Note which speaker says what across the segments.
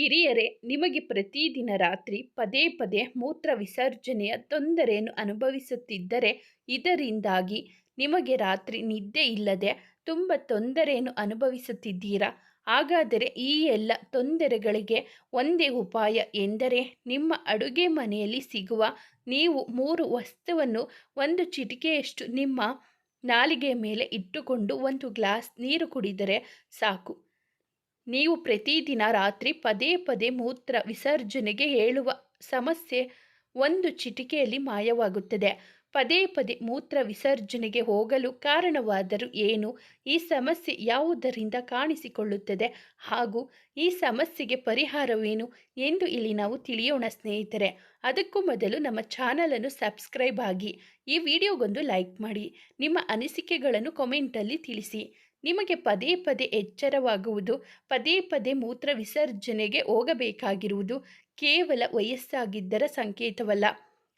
Speaker 1: ಹಿರಿಯರೇ, ನಿಮಗೆ ಪ್ರತಿದಿನ ರಾತ್ರಿ ಪದೇ ಪದೇ ಮೂತ್ರ ವಿಸರ್ಜನೆಯ ತೊಂದರೆಯನ್ನು ಅನುಭವಿಸುತ್ತಿದ್ದರೆ ಇದರಿಂದಾಗಿ ನಿಮಗೆ ರಾತ್ರಿ ನಿದ್ದೆ ಇಲ್ಲದೆ ತುಂಬ ತೊಂದರೆಯನ್ನು ಅನುಭವಿಸುತ್ತಿದ್ದೀರಾ? ಹಾಗಾದರೆ ಈ ಎಲ್ಲ ತೊಂದರೆಗಳಿಗೆ ಒಂದೇ ಉಪಾಯ ಎಂದರೆ ನಿಮ್ಮ ಅಡುಗೆ ಮನೆಯಲ್ಲಿ ಸಿಗುವ ನೀವು ಮೂರು ವಸ್ತುವನ್ನು ಒಂದು ಚಿಟಿಕೆಯಷ್ಟು ನಿಮ್ಮ ನಾಲಿಗೆಯ ಮೇಲೆ ಇಟ್ಟುಕೊಂಡು ಒಂದು ಗ್ಲಾಸ್ ನೀರು ಕುಡಿದರೆ ಸಾಕು. ನೀವು ಪ್ರತಿದಿನ ರಾತ್ರಿ ಪದೇ ಪದೇ ಮೂತ್ರ ವಿಸರ್ಜನೆಗೆ ಹೇಳುವ ಸಮಸ್ಯೆ ಒಂದು ಚಿಟಿಕೆಯಲ್ಲಿ ಮಾಯವಾಗುತ್ತದೆ. ಪದೇ ಪದೇ ಮೂತ್ರ ವಿಸರ್ಜನೆಗೆ ಹೋಗಲು ಕಾರಣವಾದರೂ ಏನು? ಈ ಸಮಸ್ಯೆ ಯಾವುದರಿಂದ ಕಾಣಿಸಿಕೊಳ್ಳುತ್ತದೆ? ಹಾಗೂ ಈ ಸಮಸ್ಯೆಗೆ ಪರಿಹಾರವೇನು ಎಂದು ಇಲ್ಲಿ ನಾವು ತಿಳಿಯೋಣ ಸ್ನೇಹಿತರೆ. ಅದಕ್ಕೂ ಮೊದಲು ನಮ್ಮ ಚಾನಲನ್ನು ಸಬ್ಸ್ಕ್ರೈಬ್ ಆಗಿ, ಈ ವಿಡಿಯೋಗೊಂದು ಲೈಕ್ ಮಾಡಿ, ನಿಮ್ಮ ಅನಿಸಿಕೆಗಳನ್ನು ಕಮೆಂಟಲ್ಲಿ ತಿಳಿಸಿ. ನಿಮಗೆ ಪದೇ ಪದೇ ಎಚ್ಚರವಾಗುವುದು, ಪದೇ ಪದೇ ಮೂತ್ರ ವಿಸರ್ಜನೆಗೆ ಹೋಗಬೇಕಾಗಿರುವುದು ಕೇವಲ ವಯಸ್ಸಾಗಿದ್ದರ ಸಂಕೇತವಲ್ಲ.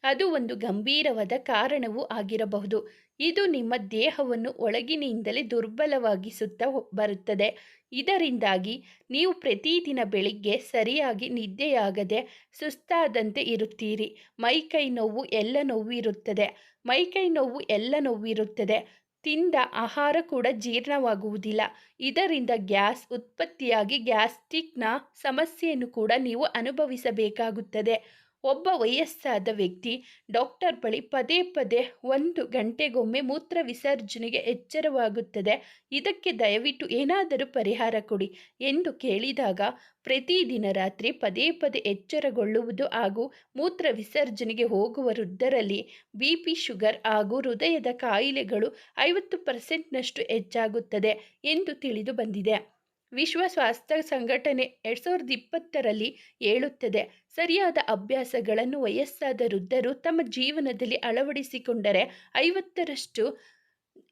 Speaker 1: ಅದು ಒಂದು ಗಂಭೀರವಾದ ಕಾರಣವೂ ಆಗಿರಬಹುದು. ಇದು ನಿಮ್ಮ ದೇಹವನ್ನು ಒಳಗಿನಿಂದಲೇ ದುರ್ಬಲವಾಗಿಸುತ್ತಾ ಬರುತ್ತದೆ. ಇದರಿಂದಾಗಿ ನೀವು ಪ್ರತಿದಿನ ಬೆಳಿಗ್ಗೆ ಸರಿಯಾಗಿ ನಿದ್ದೆಯಾಗದೆ ಸುಸ್ತಾದಂತೆ ಇರುತ್ತೀರಿ. ಮೈಕೈ ನೋವು ಎಲ್ಲ ನೋವು ಇರುತ್ತದೆ ಮೈಕೈ ನೋವು ಎಲ್ಲ ನೋವು ಇರುತ್ತದೆ ತಿಂದ ಆಹಾರ ಕೂಡ ಜೀರ್ಣವಾಗುವುದಿಲ್ಲ. ಇದರಿಂದ ಗ್ಯಾಸ್ ಉತ್ಪತ್ತಿಯಾಗಿ ಗ್ಯಾಸ್ಟ್ರಿಕ್ನ ಸಮಸ್ಯೆಯನ್ನು ಕೂಡ ನೀವು ಅನುಭವಿಸಬೇಕಾಗುತ್ತದೆ. ಒಬ್ಬ ವಯಸ್ಸಾದ ವ್ಯಕ್ತಿ ಡಾಕ್ಟರ್ ಬಳಿ ಪದೇ ಪದೇ ಒಂದು ಗಂಟೆಗೊಮ್ಮೆ ಮೂತ್ರ ವಿಸರ್ಜನೆಗೆ ಎಚ್ಚರವಾಗುತ್ತದೆ. ಇದಕ್ಕೆ ದಯವಿಟ್ಟು ಏನಾದರೂ ಪರಿಹಾರ ಕೊಡಿ ಎಂದು ಕೇಳಿದಾಗ ಪ್ರತಿದಿನ ರಾತ್ರಿ ಪದೇ ಪದೇ ಎಚ್ಚರಗೊಳ್ಳುವುದು ಹಾಗೂ ಮೂತ್ರ ವಿಸರ್ಜನೆಗೆ ಹೋಗುವ ವೃದ್ಧರಲ್ಲಿ ಬಿ ಪಿ ಶುಗರ್ ಹಾಗೂ ಹೃದಯದ ಕಾಯಿಲೆಗಳು ಐವತ್ತು ಪರ್ಸೆಂಟ್ನಷ್ಟು ಹೆಚ್ಚಾಗುತ್ತದೆ ಎಂದು ತಿಳಿದು ಬಂದಿದೆ. ವಿಶ್ವ ಸ್ವಾಸ್ಥ್ಯ ಸಂಘಟನೆ ಎರಡು ಸಾವಿರದ ಇಪ್ಪತ್ತರಲ್ಲಿ ಹೇಳುತ್ತದೆ, ಸರಿಯಾದ ಅಭ್ಯಾಸಗಳನ್ನು ವಯಸ್ಸಾದ ವೃದ್ಧರು ತಮ್ಮ ಜೀವನದಲ್ಲಿ ಅಳವಡಿಸಿಕೊಂಡರೆ ಐವತ್ತರಷ್ಟು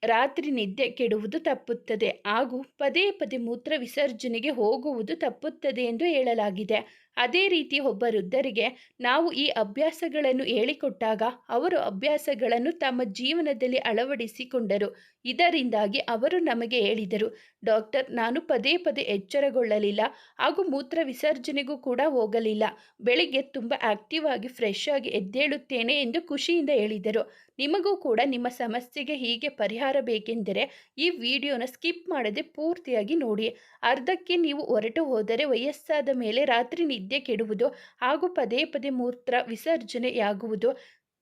Speaker 1: ರಾತ್ರಿ ನಿದ್ದೆ ಕೆಡುವುದು ತಪ್ಪುತ್ತದೆ ಹಾಗೂ ಪದೇ ಪದೇ ಮೂತ್ರ ವಿಸರ್ಜನೆಗೆ ಹೋಗುವುದು ತಪ್ಪುತ್ತದೆ ಎಂದು ಹೇಳಲಾಗಿದೆ. ಅದೇ ರೀತಿ ಒಬ್ಬ ವೃದ್ಧರಿಗೆ ನಾವು ಈ ಅಭ್ಯಾಸಗಳನ್ನು ಹೇಳಿಕೊಟ್ಟಾಗ ಅವರು ಅಭ್ಯಾಸಗಳನ್ನು ತಮ್ಮ ಜೀವನದಲ್ಲಿ ಅಳವಡಿಸಿಕೊಂಡರು. ಇದರಿಂದಾಗಿ ಅವರು ನಮಗೆ ಹೇಳಿದರು ಡಾಕ್ಟರ್, ನಾನು ಪದೇ ಪದೇ ಎಚ್ಚರಗೊಳ್ಳಲಿಲ್ಲ ಹಾಗೂ ಮೂತ್ರ ವಿಸರ್ಜನೆಗೂ ಕೂಡ ಹೋಗಲಿಲ್ಲ. ಬೆಳಿಗ್ಗೆ ತುಂಬ ಆಕ್ಟಿವ್ ಆಗಿ ಫ್ರೆಶ್ ಆಗಿ ಎದ್ದೇಳುತ್ತೇನೆ ಎಂದು ಖುಷಿಯಿಂದ ಹೇಳಿದರು. ನಿಮಗೂ ಕೂಡ ನಿಮ್ಮ ಸಮಸ್ಯೆಗೆ ಹೀಗೆ ಪರಿಹಾರ ಬೇಕೆಂದರೆ ಈ ವಿಡಿಯೋನ ಸ್ಕಿಪ್ ಮಾಡದೆ ಪೂರ್ತಿಯಾಗಿ ನೋಡಿ. ಅರ್ಧಕ್ಕೆ ನೀವು ಹೊರಟು ಹೋದರೆ ವಯಸ್ಸಾದ ಮೇಲೆ ರಾತ್ರಿ ನಿದ್ದೆ ಕೆಡುವುದು ಹಾಗೂ ಪದೇ ಪದೇ ಮೂತ್ರ ವಿಸರ್ಜನೆಯಾಗುವುದು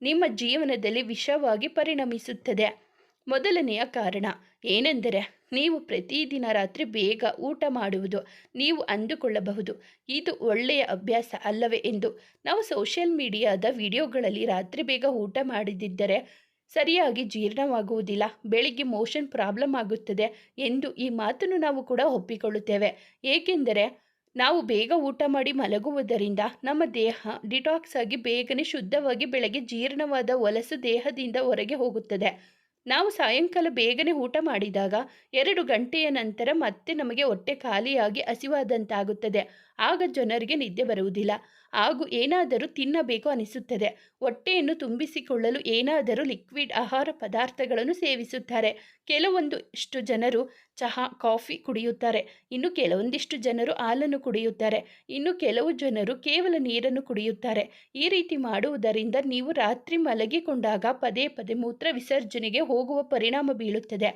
Speaker 1: ನಿಮ್ಮ ಜೀವನದಲ್ಲಿ ವಿಷವಾಗಿ ಪರಿಣಮಿಸುತ್ತದೆ. ಮೊದಲನೆಯ ಕಾರಣ ಏನೆಂದರೆ, ನೀವು ಪ್ರತಿದಿನ ರಾತ್ರಿ ಬೇಗ ಊಟ ಮಾಡುವುದು, ನೀವು ಅಂದುಕೊಳ್ಳಬಹುದು. ಇದು ಒಳ್ಳೆಯ ಅಭ್ಯಾಸ ಅಲ್ಲವೇ ಎಂದು. ನಾವು ಸೋಷಿಯಲ್ ಮೀಡಿಯಾದ ವಿಡಿಯೋಗಳಲ್ಲಿ ರಾತ್ರಿ ಬೇಗ ಊಟ ಮಾಡಿದ್ದರೆ ಸರಿಯಾಗಿ ಜೀರ್ಣವಾಗುವುದಿಲ್ಲ, ಬೆಳಿಗ್ಗೆ ಮೋಷನ್ ಪ್ರಾಬ್ಲಮ್ ಆಗುತ್ತದೆ ಎಂದು ಈ ಮಾತನ್ನು ನಾವು ಕೂಡ ಒಪ್ಪಿಕೊಳ್ಳುತ್ತೇವೆ. ಏಕೆಂದರೆ, ನಾವು ಬೇಗ ಊಟ ಮಾಡಿ ಮಲಗುವುದರಿಂದ ನಮ್ಮ ದೇಹ ಡಿಟಾಕ್ಸ್ ಆಗಿ ಬೇಗನೆ ಶುದ್ಧವಾಗಿ ಬೆಳಗ್ಗೆ ಜೀರ್ಣವಾದ ವಲಸು ದೇಹದಿಂದ ಹೊರಗೆ ಹೋಗುತ್ತದೆ. ನಾವು ಸಾಯಂಕಾಲ ಬೇಗನೆ ಊಟ ಮಾಡಿದಾಗ ಎರಡು ಗಂಟೆಯ ನಂತರ ಮತ್ತೆ ನಮಗೆ ಹೊಟ್ಟೆ ಖಾಲಿಯಾಗಿ ಹಸಿವಾದಂತಾಗುತ್ತದೆ. ಆಗ ಜನರಿಗೆ ನಿದ್ದೆ ಬರುವುದಿಲ್ಲ. ಹಾಗೂ ಏನಾದರೂ ತಿನ್ನಬೇಕು ಅನಿಸುತ್ತದೆ. ಹೊಟ್ಟೆಯನ್ನು ತುಂಬಿಸಿಕೊಳ್ಳಲು ಏನಾದರೂ ಲಿಕ್ವಿಡ್ ಆಹಾರ ಪದಾರ್ಥಗಳನ್ನು ಸೇವಿಸುತ್ತಾರೆ. ಕೆಲವೊಂದಿಷ್ಟು ಜನರು ಚಹಾ, ಕಾಫಿ ಕುಡಿಯುತ್ತಾರೆ. ಇನ್ನು ಕೆಲವೊಂದಿಷ್ಟು ಜನರು ಹಾಲನ್ನು ಕುಡಿಯುತ್ತಾರೆ. ಇನ್ನು ಕೆಲವು ಜನರು ಕೇವಲ ನೀರನ್ನು ಕುಡಿಯುತ್ತಾರೆ. ಈ ರೀತಿ ಮಾಡುವುದರಿಂದ ನೀವು ರಾತ್ರಿ ಮಲಗಿಕೊಂಡಾಗ ಪದೇ ಪದೇ ಮೂತ್ರ ವಿಸರ್ಜನೆಗೆ ಹೋಗುವ ಪರಿಣಾಮ ಬೀಳುತ್ತದೆ.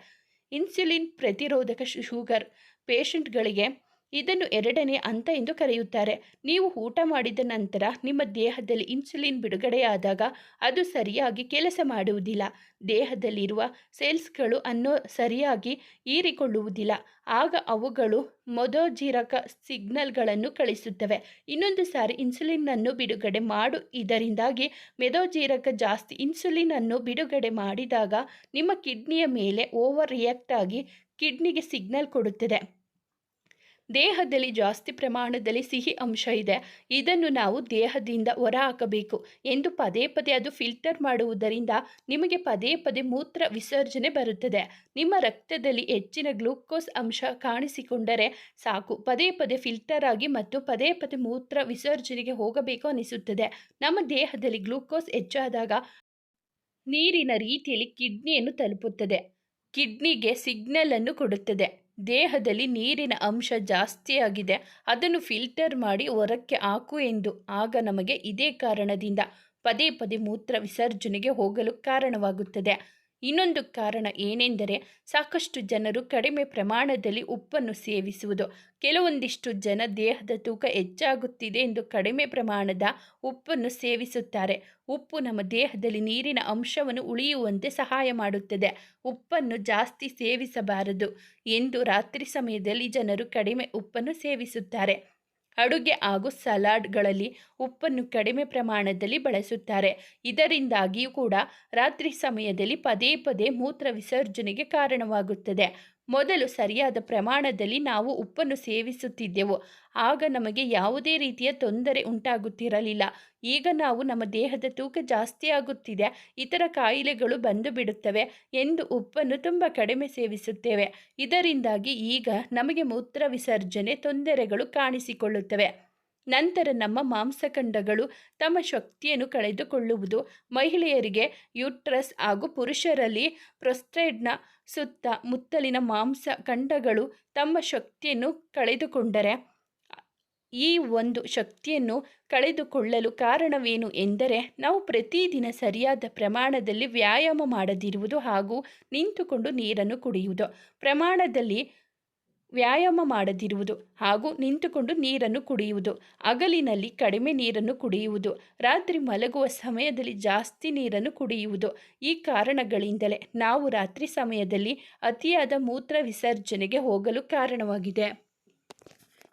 Speaker 1: ಇನ್ಸುಲಿನ್ ಪ್ರತಿರೋಧಕ ಶುಗರ್ ಪೇಷಂಟ್ಗಳಿಗೆ ಇದನ್ನು ಎರಡನೇ ಹಂತ ಎಂದು ಕರೆಯುತ್ತಾರೆ. ನೀವು ಊಟ ಮಾಡಿದ ನಂತರ ನಿಮ್ಮ ದೇಹದಲ್ಲಿ ಇನ್ಸುಲಿನ್ ಬಿಡುಗಡೆಯಾದಾಗ ಅದು ಸರಿಯಾಗಿ ಕೆಲಸ ಮಾಡುವುದಿಲ್ಲ. ದೇಹದಲ್ಲಿರುವ ಸೆಲ್ಸ್ಗಳು ಅನ್ನೋ ಸರಿಯಾಗಿ ಹೀರಿಕೊಳ್ಳುವುದಿಲ್ಲ. ಆಗ ಅವುಗಳು ಮೊದೋಜೀರಕ ಸಿಗ್ನಲ್ಗಳನ್ನು ಕಳಿಸುತ್ತವೆ. ಇನ್ನೊಂದು ಸಾರಿ ಇನ್ಸುಲಿನನ್ನು ಬಿಡುಗಡೆ ಮಾಡು. ಇದರಿಂದಾಗಿ ಮೆದೋಜೀರಕ ಜಾಸ್ತಿ ಇನ್ಸುಲಿನ್ ಅನ್ನು ಬಿಡುಗಡೆ ಮಾಡಿದಾಗ ನಿಮ್ಮ ಕಿಡ್ನಿಯ ಮೇಲೆ ಓವರ್ ರಿಯಾಕ್ಟ್ ಆಗಿ ಕಿಡ್ನಿಗೆ ಸಿಗ್ನಲ್ ಕೊಡುತ್ತದೆ. ದೇಹದಲ್ಲಿ ಜಾಸ್ತಿ ಪ್ರಮಾಣದಲ್ಲಿ ಸಿಹಿ ಅಂಶ ಇದೆ. ಇದನ್ನು ನಾವು ದೇಹದಿಂದ ಹೊರಹಾಕಬೇಕು ಎಂದು ಪದೇ ಪದೇ ಅದು ಫಿಲ್ಟರ್ ಮಾಡುವುದರಿಂದ ನಿಮಗೆ ಪದೇ ಪದೇ ಮೂತ್ರ ವಿಸರ್ಜನೆ ಬರುತ್ತದೆ. ನಿಮ್ಮ ರಕ್ತದಲ್ಲಿ ಹೆಚ್ಚಿನ ಗ್ಲೂಕೋಸ್ ಅಂಶ ಕಾಣಿಸಿಕೊಂಡರೆ ಸಾಕು. ಪದೇ ಪದೇ ಫಿಲ್ಟರ್ ಆಗಿ ಮತ್ತು ಪದೇ ಪದೇ ಮೂತ್ರ ವಿಸರ್ಜನೆಗೆ ಹೋಗಬೇಕು ಅನಿಸುತ್ತದೆ. ನಮ್ಮ ದೇಹದಲ್ಲಿ ಗ್ಲೂಕೋಸ್ ಹೆಚ್ಚಾದಾಗ ನೀರಿನ ರೀತಿಯಲ್ಲಿ ಕಿಡ್ನಿಯನ್ನು ತಲುಪುತ್ತದೆ. ಕಿಡ್ನಿಗೆ ಸಿಗ್ನಲ್ ಅನ್ನು ಕೊಡುತ್ತದೆ. ದೇಹದಲ್ಲಿ ನೀರಿನ ಅಂಶ ಜಾಸ್ತಿಯಾಗಿದೆ ಅದನ್ನು ಫಿಲ್ಟರ್ ಮಾಡಿ ಹೊರಕ್ಕೆ ಹಾಕು ಎಂದು ಆಗ ನಮಗೆ ಇದೇ ಕಾರಣದಿಂದ ಪದೇ ಪದೇ ಮೂತ್ರ ವಿಸರ್ಜನೆಗೆ ಹೋಗಲು ಕಾರಣವಾಗುತ್ತದೆ. ಇನ್ನೊಂದು ಕಾರಣ ಏನೆಂದರೆ ಸಾಕಷ್ಟು ಜನರು ಕಡಿಮೆ ಪ್ರಮಾಣದಲ್ಲಿ ಉಪ್ಪನ್ನು ಸೇವಿಸುವುದು. ಕೆಲವೊಂದಿಷ್ಟು ಜನ ದೇಹದ ತೂಕ ಹೆಚ್ಚಾಗುತ್ತಿದೆ ಎಂದು ಕಡಿಮೆ ಪ್ರಮಾಣದ ಉಪ್ಪನ್ನು ಸೇವಿಸುತ್ತಾರೆ. ಉಪ್ಪು ನಮ್ಮ ದೇಹದಲ್ಲಿ ನೀರಿನ ಅಂಶವನ್ನು ಉಳಿಯುವಂತೆ ಸಹಾಯ ಮಾಡುತ್ತದೆ. ಉಪ್ಪನ್ನು ಜಾಸ್ತಿ ಸೇವಿಸಬಾರದು ಎಂದು ರಾತ್ರಿ ಸಮಯದಲ್ಲಿ ಜನರು ಕಡಿಮೆ ಉಪ್ಪನ್ನು ಸೇವಿಸುತ್ತಾರೆ. ಅಡುಗೆ ಹಾಗೂ ಸಲಾಡ್ಗಳಲ್ಲಿ ಉಪ್ಪನ್ನು ಕಡಿಮೆ ಪ್ರಮಾಣದಲ್ಲಿ ಬಳಸುತ್ತಾರೆ. ಇದರಿಂದಾಗಿಯೂ ಕೂಡ ರಾತ್ರಿ ಸಮಯದಲ್ಲಿ ಪದೇ ಪದೇ ಮೂತ್ರ ವಿಸರ್ಜನೆಗೆ ಕಾರಣವಾಗುತ್ತದೆ. ಮೊದಲು ಸರಿಯಾದ ಪ್ರಮಾಣದಲ್ಲಿ ನಾವು ಉಪ್ಪನ್ನು ಸೇವಿಸುತ್ತಿದ್ದೆವು. ಆಗ ನಮಗೆ ಯಾವುದೇ ರೀತಿಯ ತೊಂದರೆ ಉಂಟಾಗುತ್ತಿರಲಿಲ್ಲ. ಈಗ ನಾವು ನಮ್ಮ ದೇಹದ ತೂಕ ಜಾಸ್ತಿ ಆಗುತ್ತಿದೆ. ಇತರ ಕಾಯಿಲೆಗಳು ಬಂದು ಬಿಡುತ್ತವೆ ಎಂದು ಉಪ್ಪನ್ನು ತುಂಬ ಕಡಿಮೆ ಸೇವಿಸುತ್ತೇವೆ. ಇದರಿಂದಾಗಿ ಈಗ ನಮಗೆ ಮೂತ್ರ ವಿಸರ್ಜನೆ ತೊಂದರೆಗಳು ಕಾಣಿಸಿಕೊಳ್ಳುತ್ತವೆ. ನಂತರ ನಮ್ಮ ಮಾಂಸಖಂಡಗಳು ತಮ್ಮ ಶಕ್ತಿಯನ್ನು ಕಳೆದುಕೊಳ್ಳುವುದು. ಮಹಿಳೆಯರಿಗೆ ಯೂಟ್ರಸ್ ಹಾಗೂ ಪುರುಷರಲ್ಲಿ ಪ್ರೊಸ್ಟೇಟ್ನ ಸುತ್ತ ಮುತ್ತಲಿನ ಮಾಂಸ ಖಂಡಗಳು ತಮ್ಮ ಶಕ್ತಿಯನ್ನು ಕಳೆದುಕೊಂಡರೆ, ಈ ಒಂದು ಶಕ್ತಿಯನ್ನು ಕಳೆದುಕೊಳ್ಳಲು ಕಾರಣವೇನು ಎಂದರೆ, ನಾವು ಪ್ರತಿದಿನ ಸರಿಯಾದ ಪ್ರಮಾಣದಲ್ಲಿ ವ್ಯಾಯಾಮ ಮಾಡದಿರುವುದು ಹಾಗೂ ನಿಂತುಕೊಂಡು ನೀರನ್ನು ಕುಡಿಯುವುದು. ಪ್ರಮಾಣದಲ್ಲಿ ವ್ಯಾಯಾಮ ಮಾಡದಿರುವುದು ಹಾಗೂ ನಿಂತುಕೊಂಡು ನೀರನ್ನು ಕುಡಿಯುವುದು, ಹಗಲಿನಲ್ಲಿ ಕಡಿಮೆ ನೀರನ್ನು ಕುಡಿಯುವುದು, ರಾತ್ರಿ ಮಲಗುವ ಸಮಯದಲ್ಲಿ ಜಾಸ್ತಿ ನೀರನ್ನು ಕುಡಿಯುವುದು ಈ ಕಾರಣಗಳಿಂದಲೇ ನಾವು ರಾತ್ರಿ ಸಮಯದಲ್ಲಿ ಅತಿಯಾದ ಮೂತ್ರ ವಿಸರ್ಜನೆಗೆ ಹೋಗಲು ಕಾರಣವಾಗಿದೆ.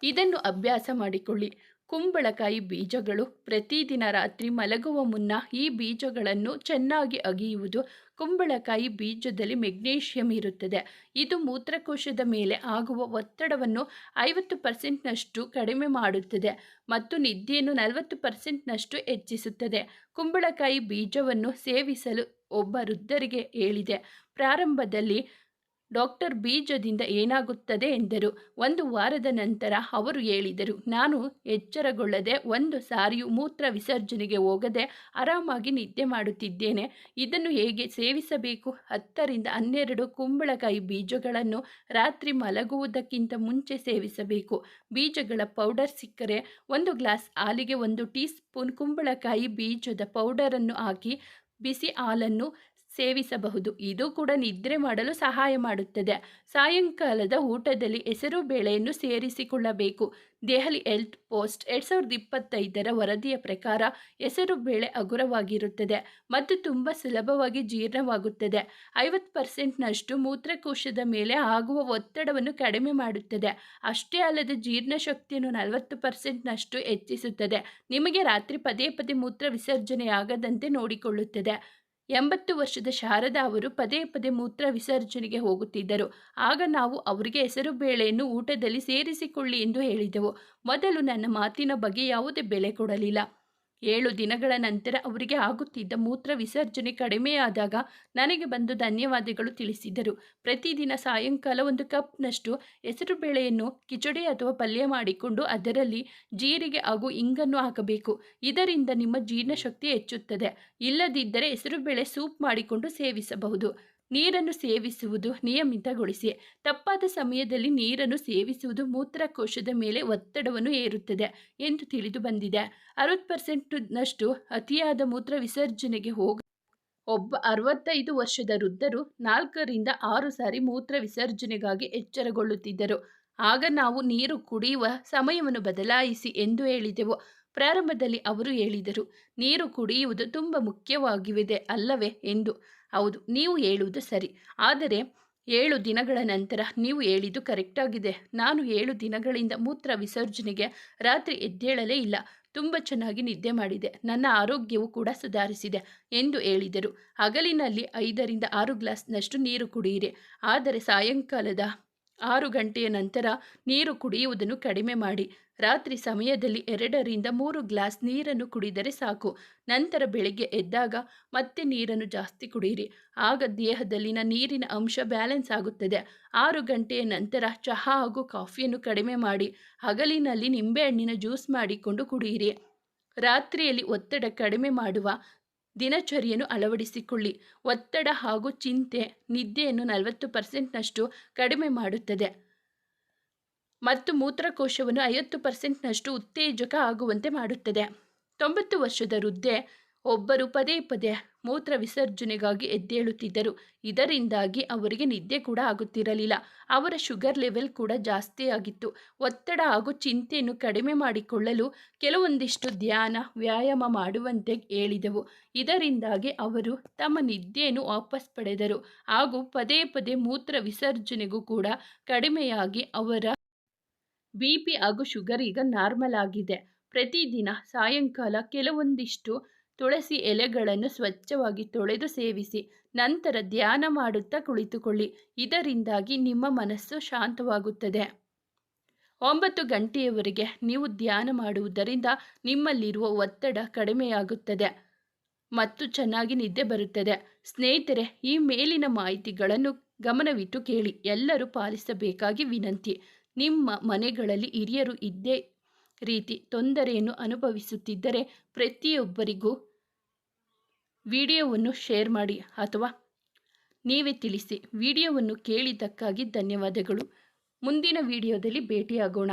Speaker 1: ಇದನ್ನು ಅಭ್ಯಾಸ ಮಾಡಿಕೊಳ್ಳಿ. ಕುಂಬಳಕಾಯಿ ಬೀಜಗಳು ಪ್ರತಿದಿನ ರಾತ್ರಿ ಮಲಗುವ ಮುನ್ನ ಈ ಬೀಜಗಳನ್ನು ಚೆನ್ನಾಗಿ ಅಗಿಯುವುದು ಕುಂಬಳಕಾಯಿ ಬೀಜದಲ್ಲಿ ಮೆಗ್ನೀಷಿಯಂ ಇರುತ್ತದೆ. ಇದು ಮೂತ್ರಕೋಶದ ಮೇಲೆ ಆಗುವ ಒತ್ತಡವನ್ನು ಐವತ್ತು ಪರ್ಸೆಂಟ್ನಷ್ಟು ಕಡಿಮೆ ಮಾಡುತ್ತದೆ ಮತ್ತು ನಿದ್ದೆಯನ್ನು ನಲವತ್ತು ಪರ್ಸೆಂಟ್ನಷ್ಟು ಹೆಚ್ಚಿಸುತ್ತದೆ. ಕುಂಬಳಕಾಯಿ ಬೀಜವನ್ನು ಸೇವಿಸಲು ಒಬ್ಬ ವೃದ್ಧರಿಗೆ ಹೇಳಿದೆ. ಪ್ರಾರಂಭದಲ್ಲಿ ಡಾಕ್ಟರ್ ಬೀಜದಿಂದ ಏನಾಗುತ್ತದೆ ಎಂದರು. ಒಂದು ವಾರದ ನಂತರ ಅವರು ಹೇಳಿದರು, ನಾನು ಎಚ್ಚರಗೊಳ್ಳದೆ ಒಂದು ಸಾರಿಯೂ ಮೂತ್ರ ವಿಸರ್ಜನೆಗೆ ಹೋಗದೆ ಆರಾಮಾಗಿ ನಿದ್ದೆ ಮಾಡುತ್ತಿದ್ದೇನೆ. ಇದನ್ನು ಹೇಗೆ ಸೇವಿಸಬೇಕು? ಹತ್ತರಿಂದ ಹನ್ನೆರಡು ಕುಂಬಳಕಾಯಿ ಬೀಜಗಳನ್ನು ರಾತ್ರಿ ಮಲಗುವುದಕ್ಕಿಂತ ಮುಂಚೆ ಸೇವಿಸಬೇಕು. ಬೀಜಗಳ ಪೌಡರ್ ಸಿಕ್ಕರೆ ಒಂದು ಗ್ಲಾಸ್ ಹಾಲಿಗೆ ಒಂದು ಟೀ ಸ್ಪೂನ್ ಕುಂಬಳಕಾಯಿ ಬೀಜದ ಪೌಡರನ್ನು ಹಾಕಿ, ಬಿಸಿ ಹಾಲನ್ನು ಸೇವಿಸಬಹುದು. ಇದು ಕೂಡ ನಿದ್ರೆ ಮಾಡಲು ಸಹಾಯ ಮಾಡುತ್ತದೆ. ಸಾಯಂಕಾಲದ ಊಟದಲ್ಲಿ ಹೆಸರು ಬೇಳೆಯನ್ನು ಸೇರಿಸಿಕೊಳ್ಳಬೇಕು. ದೆಹಲಿ ಹೆಲ್ತ್ ಪೋಸ್ಟ್ ಎರಡು ಸಾವಿರದ ಇಪ್ಪತ್ತೈದರ ವರದಿಯ ಪ್ರಕಾರ ಹೆಸರು ಬೇಳೆ ಹಗುರವಾಗಿರುತ್ತದೆ ಮತ್ತು ತುಂಬ ಸುಲಭವಾಗಿ ಜೀರ್ಣವಾಗುತ್ತದೆ. ಐವತ್ತು ಪರ್ಸೆಂಟ್ನಷ್ಟು ಮೂತ್ರಕೋಶದ ಮೇಲೆ ಆಗುವ ಒತ್ತಡವನ್ನು ಕಡಿಮೆ ಮಾಡುತ್ತದೆ. ಅಷ್ಟೇ ಅಲ್ಲದೆ ಜೀರ್ಣಶಕ್ತಿಯನ್ನು ನಲವತ್ತು ಪರ್ಸೆಂಟ್ನಷ್ಟು ಹೆಚ್ಚಿಸುತ್ತದೆ. ನಿಮಗೆ ರಾತ್ರಿ ಪದೇ ಪದೇ ಮೂತ್ರ ವಿಸರ್ಜನೆಯಾಗದಂತೆ ನೋಡಿಕೊಳ್ಳುತ್ತದೆ. ಎಂಬತ್ತು ವರ್ಷದ ಶಾರದಾ ಅವರು ಪದೇ ಪದೇ ಮೂತ್ರ ವಿಸರ್ಜನೆಗೆ ಹೋಗುತ್ತಿದ್ದರು. ಆಗ ನಾವು ಅವರಿಗೆ ಹೆಸರು ಬೇಳೆಯನ್ನು ಊಟದಲ್ಲಿ ಸೇರಿಸಿಕೊಳ್ಳಿ ಎಂದು ಹೇಳಿದೆವು. ಮೊದಲು ನನ್ನ ಮಾತಿನ ಬಗ್ಗೆ ಯಾವುದೇ ಬೆಲೆ ಕೊಡಲಿಲ್ಲ. ಏಳು ದಿನಗಳ ನಂತರ ಅವರಿಗೆ ಆಗುತ್ತಿದ್ದ ಮೂತ್ರ ವಿಸರ್ಜನೆ ಕಡಿಮೆಯಾದಾಗ ನನಗೆ ಬಂದು ಧನ್ಯವಾದಗಳು ತಿಳಿಸಿದರು. ಪ್ರತಿದಿನ ಸಾಯಂಕಾಲ ಒಂದು ಕಪ್ನಷ್ಟು ಹೆಸರುಬೇಳೆಯನ್ನು ಕಿಚಡಿ ಅಥವಾ ಪಲ್ಯ ಮಾಡಿಕೊಂಡು ಅದರಲ್ಲಿ ಜೀರಿಗೆ ಹಾಗೂ ಇಂಗನ್ನು ಹಾಕಬೇಕು. ಇದರಿಂದ ನಿಮ್ಮ ಜೀರ್ಣಶಕ್ತಿ ಹೆಚ್ಚುತ್ತದೆ. ಇಲ್ಲದಿದ್ದರೆ ಹೆಸರುಬೇಳೆ ಸೂಪ್ ಮಾಡಿಕೊಂಡು ಸೇವಿಸಬಹುದು. ನೀರನ್ನು ಸೇವಿಸುವುದು ನಿಯಮಿತಗೊಳಿಸಿ. ತಪ್ಪಾದ ಸಮಯದಲ್ಲಿ ನೀರನ್ನು ಸೇವಿಸುವುದು ಮೂತ್ರಕೋಶದ ಮೇಲೆ ಒತ್ತಡವನ್ನು ಏರುತ್ತದೆ ಎಂದು ತಿಳಿದು ಬಂದಿದೆ. ಅರವತ್ತು ಪರ್ಸೆಂಟ್ನಷ್ಟು ಅತಿಯಾದ ಮೂತ್ರ ವಿಸರ್ಜನೆಗೆ ಹೋಗ ಒಬ್ಬ ಅರವತ್ತೈದು ವರ್ಷದ ವೃದ್ಧರು ನಾಲ್ಕರಿಂದ ಆರು ಸಾರಿ ಮೂತ್ರ ವಿಸರ್ಜನೆಗಾಗಿ ಎಚ್ಚರಗೊಳ್ಳುತ್ತಿದ್ದರು. ಆಗ ನಾವು ನೀರು ಕುಡಿಯುವ ಸಮಯವನ್ನು ಬದಲಾಯಿಸಿ ಎಂದು ಹೇಳಿದೆವು. ಪ್ರಾರಂಭದಲ್ಲಿ ಅವರು ಹೇಳಿದರು, ನೀರು ಕುಡಿಯುವುದು ತುಂಬ ಮುಖ್ಯವಾಗಿವೆ ಅಲ್ಲವೇ? ಎಂದು. ಹೌದು, ನೀವು ಹೇಳುವುದು ಸರಿ. ಆದರೆ ಏಳು ದಿನಗಳ ನಂತರ ನೀವು ಹೇಳಿದ್ದು ಕರೆಕ್ಟಾಗಿದೆ ನಾನು ಏಳು ದಿನಗಳಿಂದ ಮೂತ್ರ ವಿಸರ್ಜನೆಗೆ ರಾತ್ರಿ ಎದ್ದೇಳಲೇ ಇಲ್ಲ. ತುಂಬ ಚೆನ್ನಾಗಿ ನಿದ್ದೆ ಮಾಡಿದೆ. ನನ್ನ ಆರೋಗ್ಯವು ಕೂಡ ಸುಧಾರಿಸಿದೆ ಎಂದು ಹೇಳಿದರು. ಹಗಲಿನಲ್ಲಿ ಐದರಿಂದ ಆರು ಗ್ಲಾಸ್ನಷ್ಟು ನೀರು ಕುಡಿಯಿರಿ. ಆದರೆ ಸಾಯಂಕಾಲದ ಆರು ಗಂಟೆಯ ನಂತರ ನೀರು ಕುಡಿಯುವುದನ್ನು ಕಡಿಮೆ ಮಾಡಿ. ರಾತ್ರಿ ಸಮಯದಲ್ಲಿ ಎರಡರಿಂದ ಮೂರು ಗ್ಲಾಸ್ ನೀರನ್ನು ಕುಡಿದರೆ ಸಾಕು. ನಂತರ ಬೆಳಿಗ್ಗೆ ಎದ್ದಾಗ ಮತ್ತೆ ನೀರನ್ನು ಜಾಸ್ತಿ ಕುಡಿಯಿರಿ. ಆಗ ದೇಹದಲ್ಲಿನ ನೀರಿನ ಅಂಶ ಬ್ಯಾಲೆನ್ಸ್ ಆಗುತ್ತದೆ. ಆರು ಗಂಟೆಯ ನಂತರ ಚಹಾ ಹಾಗೂ ಕಾಫಿಯನ್ನು ಕಡಿಮೆ ಮಾಡಿ. ಹಗಲಿನಲ್ಲಿ ನಿಂಬೆಹಣ್ಣಿನ ಜ್ಯೂಸ್ ಮಾಡಿಕೊಂಡು ಕುಡಿಯಿರಿ. ರಾತ್ರಿಯಲ್ಲಿ ಒತ್ತಡ ಕಡಿಮೆ ಮಾಡುವ ದಿನಚರಿಯನ್ನು ಅಳವಡಿಸಿಕೊಳ್ಳಿ. ಒತ್ತಡ ಹಾಗೂ ಚಿಂತೆ, ನಿದ್ದೆಯನ್ನು ನಲವತ್ತು ಪರ್ಸೆಂಟ್ನಷ್ಟು ಕಡಿಮೆ ಮಾಡುತ್ತದೆ. ಮತ್ತು ಮೂತ್ರಕೋಶವನ್ನು ಐವತ್ತು ಪರ್ಸೆಂಟ್ನಷ್ಟು ಉತ್ತೇಜಕ ಆಗುವಂತೆ ಮಾಡುತ್ತದೆ. ತೊಂಬತ್ತು ವರ್ಷದ ವೃದ್ಧೆ ಒಬ್ಬರು ಪದೇ ಪದೇ ಮೂತ್ರ ವಿಸರ್ಜನೆಗಾಗಿ ಎದ್ದೇಳುತ್ತಿದ್ದರು. ಇದರಿಂದಾಗಿ ಅವರಿಗೆ ನಿದ್ದೆ ಕೂಡ ಆಗುತ್ತಿರಲಿಲ್ಲ. ಅವರ ಶುಗರ್ ಲೆವೆಲ್ ಕೂಡ ಜಾಸ್ತಿ ಆಗಿತ್ತು. ಒತ್ತಡ ಹಾಗೂ ಚಿಂತೆಯನ್ನು ಕಡಿಮೆ ಮಾಡಿಕೊಳ್ಳಲು ಕೆಲವೊಂದಿಷ್ಟು ಧ್ಯಾನ, ವ್ಯಾಯಾಮ ಮಾಡುವಂತೆ ಹೇಳಿದೆವು. ಇದರಿಂದಾಗಿ ಅವರು ತಮ್ಮ ನಿದ್ದೆಯನ್ನು ವಾಪಸ್ ಪಡೆದರು ಹಾಗೂ ಪದೇ ಪದೇ ಮೂತ್ರ ವಿಸರ್ಜನೆಗೂ ಕೂಡ ಕಡಿಮೆಯಾಗಿ ಅವರ ಬಿ ಪಿ ಹಾಗೂ ಶುಗರ್ ಈಗ ನಾರ್ಮಲ್ ಆಗಿದೆ. ಪ್ರತಿದಿನ ಸಾಯಂಕಾಲ ಕೆಲವೊಂದಿಷ್ಟು ತುಳಸಿ ಎಲೆಗಳನ್ನು ಸ್ವಚ್ಛವಾಗಿ ತೊಳೆದು ಸೇವಿಸಿ, ನಂತರ ಧ್ಯಾನ ಮಾಡುತ್ತಾ ಕುಳಿತುಕೊಳ್ಳಿ. ಇದರಿಂದಾಗಿ ನಿಮ್ಮ ಮನಸ್ಸು ಶಾಂತವಾಗುತ್ತದೆ. ಒಂಬತ್ತು ಗಂಟೆಯವರೆಗೆ ನೀವು ಧ್ಯಾನ ಮಾಡುವುದರಿಂದ ನಿಮ್ಮಲ್ಲಿರುವ ಒತ್ತಡ ಕಡಿಮೆಯಾಗುತ್ತದೆ ಮತ್ತು ಚೆನ್ನಾಗಿ ನಿದ್ದೆ ಬರುತ್ತದೆ. ಸ್ನೇಹಿತರೆ, ಈ ಮೇಲಿನ ಮಾಹಿತಿಗಳನ್ನು ಗಮನವಿಟ್ಟು ಕೇಳಿ. ಎಲ್ಲರೂ ಪಾಲಿಸಬೇಕಾಗಿ ವಿನಂತಿ. ನಿಮ್ಮ ಮನೆಗಳಲ್ಲಿ ಹಿರಿಯರು ಇದ್ದೇ ರೀತಿ ತೊಂದರೆಯನ್ನು ಅನುಭವಿಸುತ್ತಿದ್ದರೆ ಪ್ರತಿಯೊಬ್ಬರಿಗೂ ವಿಡಿಯೋವನ್ನು ಶೇರ್ ಮಾಡಿ ಅಥವಾ ನೀವೇ ತಿಳಿಸಿ. ವಿಡಿಯೋವನ್ನು ಕೇಳಿದ್ದಕ್ಕಾಗಿ ಧನ್ಯವಾದಗಳು. ಮುಂದಿನ ವಿಡಿಯೋದಲ್ಲಿ ಭೇಟಿಯಾಗೋಣ.